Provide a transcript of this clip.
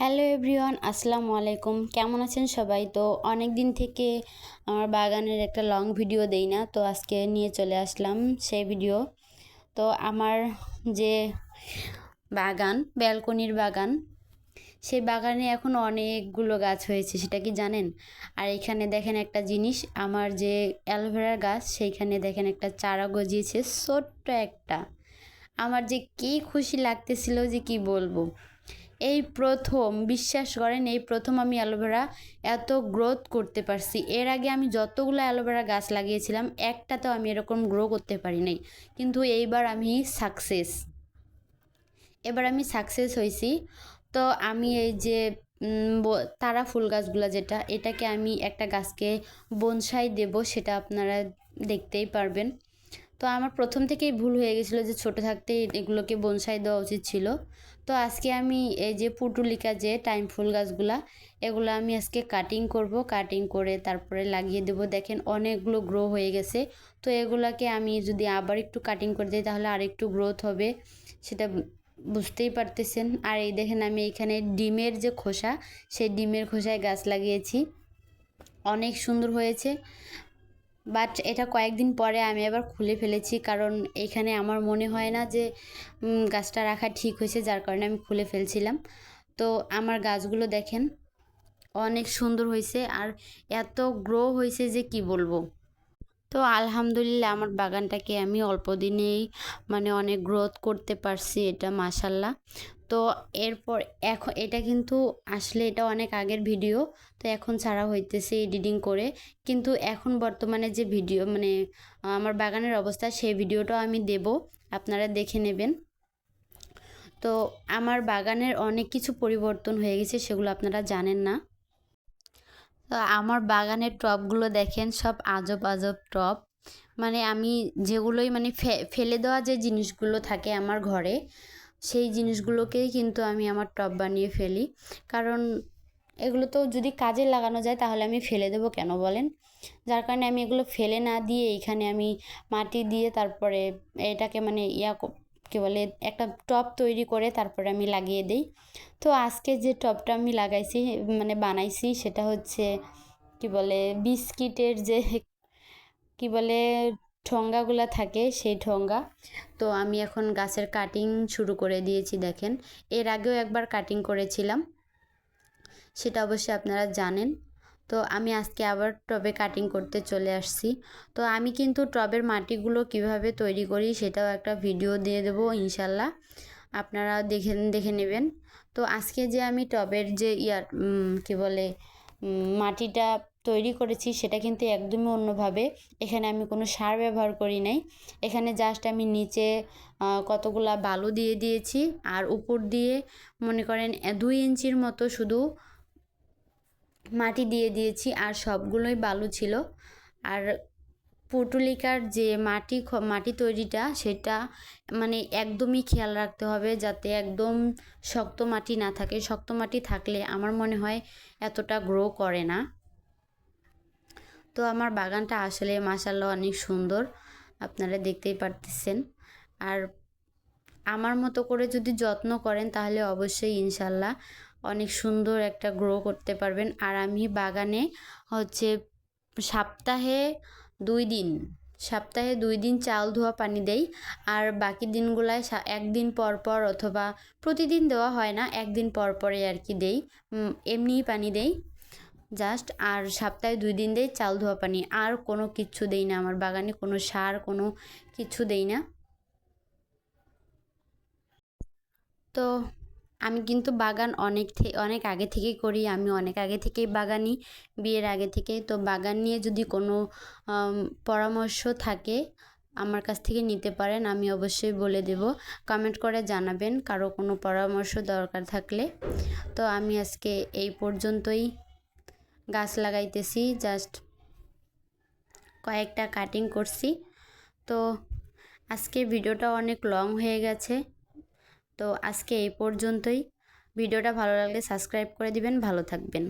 Hello everyone, আসসালামু আলাইকুম। কেমন আছেন সবাই? তো অনেক দিন থেকে আমার বাগানের একটা লং ভিডিও দেই না, তো আজকে নিয়ে চলে আসলাম সেই ভিডিও। তো আমার যে বাগান, ব্যালকনির বাগান, সেই বাগানে এখন অনেকগুলো গাছ হয়েছে, সেটা কি জানেন? আর এখানে দেখেন একটা জিনিস, আমার যে অ্যালোভেরার গাছ, সেইখানে দেখেন একটা চারা গজিয়েছে, ছোট্ট একটা। আমার যে কী খুশি লাগতেছিল যে কি বলব? এই প্রথম, বিশ্বাস করেন, এই প্রথম আমি অ্যালোভেরা এত গ্রোথ করতে পারছি। এর আগে আমি যতগুলো অ্যালোভেরা গাছ লাগিয়েছিলাম, একটাতেও আমি এরকম গ্রো করতে পারি নাই। কিন্তু এইবার আমি সাকসেস। এবার আমি সাকসেস হয়েছি। তো আমি এই যে তারা ফুল গাছগুলো যেটা, এটাকে আমি একটা গাছকে বনসাই দেব, সেটা আপনারা দেখতেই পারবেন। তো আমার প্রথম থেকেই ভুল হয়ে গেছিল যে ছোটো থাকতেই এগুলোকে বনসাই দেওয়া উচিত ছিল। তো আজকে আমি এই যে পুটুলিকা যে টাইম ফুল গাছগুলা, এগুলো আমি আজকে কাটিং করব। কাটিং করে তারপরে লাগিয়ে দেব। দেখেন অনেকগুলো গ্রো হয়ে গেছে। তো এগুলাকে আমি যদি আবার একটু কাটিং করে দিই তাহলে আর একটু গ্রোথ হবে, সেটা বুঝতেই পারতেছেন। আর এই দেখেন আমি এখানে ডিমের যে খোসা, সেই ডিমের খোসায় গাছ লাগিয়েছি। অনেক সুন্দর হয়েছে। বাট এটা কয়েকদিন পরে আমি আবার খুলে ফেলেছি, কারণ এখানে আমার মনে হয় না যে গাছটা রাখা ঠিক হয়েছে, যার কারণে আমি খুলে ফেলছিলাম। তো আমার গাছগুলো দেখেন, অনেক সুন্দর হয়েছে আর এত গ্রো হয়েছে যে কি বলব। তো আলহামদুলিল্লাহ আমার বাগানটাকে আমি অল্প দিনেই মানে অনেক গ্রোথ করতে পারছি, এটা মাসাল্লাহ তো এরপর এখন, এটা কিন্তু আসলে এটা অনেক আগের ভিডিও, তো এখন ছাড়া হইতেছে এডিটিং করে। কিন্তু এখন বর্তমানে যে ভিডিও মানে আমার বাগানের অবস্থা, সেই ভিডিওটাও আমি দেব, আপনারা দেখে নেবেন। তো আমার বাগানের অনেক কিছু পরিবর্তন হয়ে গেছে, সেগুলো আপনারা জানেন না। তো আমার বাগানের টবগুলো দেখেন, সব আজব আজব টব মানে আমি যেগুলোই মানে ফেলে দেওয়া যে জিনিসগুলো থাকে আমার ঘরে সেই জিনিসগুলোকেই কিন্তু আমি আমার টব বানিয়ে ফেলি। কারণ এগুলো তো যদি কাজে লাগানো যায় তাহলে আমি ফেলে দেবো কেন বলেন? যার কারণে আমি এগুলো ফেলে না দিয়ে এইখানে আমি মাটি দিয়ে তারপরে এটাকে মানে ইয়া কী বলে, একটা টব তৈরি করে তারপরে আমি লাগিয়ে দিই। তো আজকে যে টবটা আমি লাগাইছি মানে বানাইছি সেটা হচ্ছে কি বলে, বিস্কিটের যে কি বলে ঠোঙ্গাগুলো থাকে, সেই ঠোঙ্গা। তো আমি এখন গাছের কাটিং শুরু করে দিয়েছি, দেখেন। এর আগেও একবার কাটিং করেছিলাম, সেটা অবশ্যই আপনারা জানেন। তো আমি আজকে আবার টবে কাটিং করতে চলে আসছি। তো আমি কিন্তু টবের মাটিগুলো কীভাবে তৈরি করি, সেটাও একটা ভিডিও দিয়ে দেবো ইনশাল্লাহ আপনারা দেখে দেখে নেবেন। তো আজকে যে আমি টবের যে ইয়ার কি বলে মাটিটা তৈরি করেছি সেটা কিন্তু একদমই অন্যভাবে। এখানে আমি কোনো সার ব্যবহার করি নাই। এখানে জাস্ট আমি নিচে কতগুলা বালু দিয়ে দিয়েছি। আর উপর দিয়ে মনে করেন দুই ইঞ্চির মতো শুধু মাটি দিয়ে দিয়েছি আর সবগুলোই বালু ছিল। আর পুটুলিকার যে মাটি মাটি তৈরিটা সেটা মানে একদমই খেয়াল রাখতে হবে যাতে একদম শক্ত মাটি না থাকে। শক্ত মাটি থাকলে আমার মনে হয় এতটা গ্রো করে না। তো আমার বাগানটা আসলে মাসাল্লাহ অনেক সুন্দর। আপনারা দেখতেই পারতেছেন। আর আমার মতো করে যদি যত্ন করেন তাহলে অবশ্যই ইনশাল্লাহ অনেক সুন্দর একটা গ্রো করতে পারবেন। আর আমি বাগানে হচ্ছে সপ্তাহে দুই দিন, সপ্তাহে দুই দিন চাল ধোয়া পানি দেই। আর বাকি দিনগুলায় একদিন পর পর অথবা প্রতিদিন দেওয়া হয় না, একদিন পর পরে আর কি দেই। এমনিই পানি দেই। জাস্ট আর সপ্তাহে দুই দিন দেই চাল, ধোয়া পানি। আর কোনো কিচ্ছু দেই না আমার বাগানে, কোনো সার, কোনো কিছু দেই না। তো আমি কিন্তু বাগান অনেক অনেক আগে থেকেই করি, আমি অনেক আগে থেকেই বাগানি, বিয়ের আগে থেকেই তো বাগান নিয়ে যদি কোনো পরামর্শ থাকে, আমার কাছ থেকে নিতে পারেন, আমি অবশ্যই বলে দেব। কমেন্ট করে জানাবেন, কারও কোনো পরামর্শ দরকার থাকলে। তো আমি আজকে এই পর্যন্তই। গাছ লাগাইতেছি জাস্ট কয়েকটা কাটিং করছি। তো আজকে ভিডিওটা অনেক লং হয়ে গেছে। তো আজকে এই পর্যন্তই। ভিডিওটা ভালো লাগলে সাবস্ক্রাইব করে দিবেন, ভালো থাকবেন।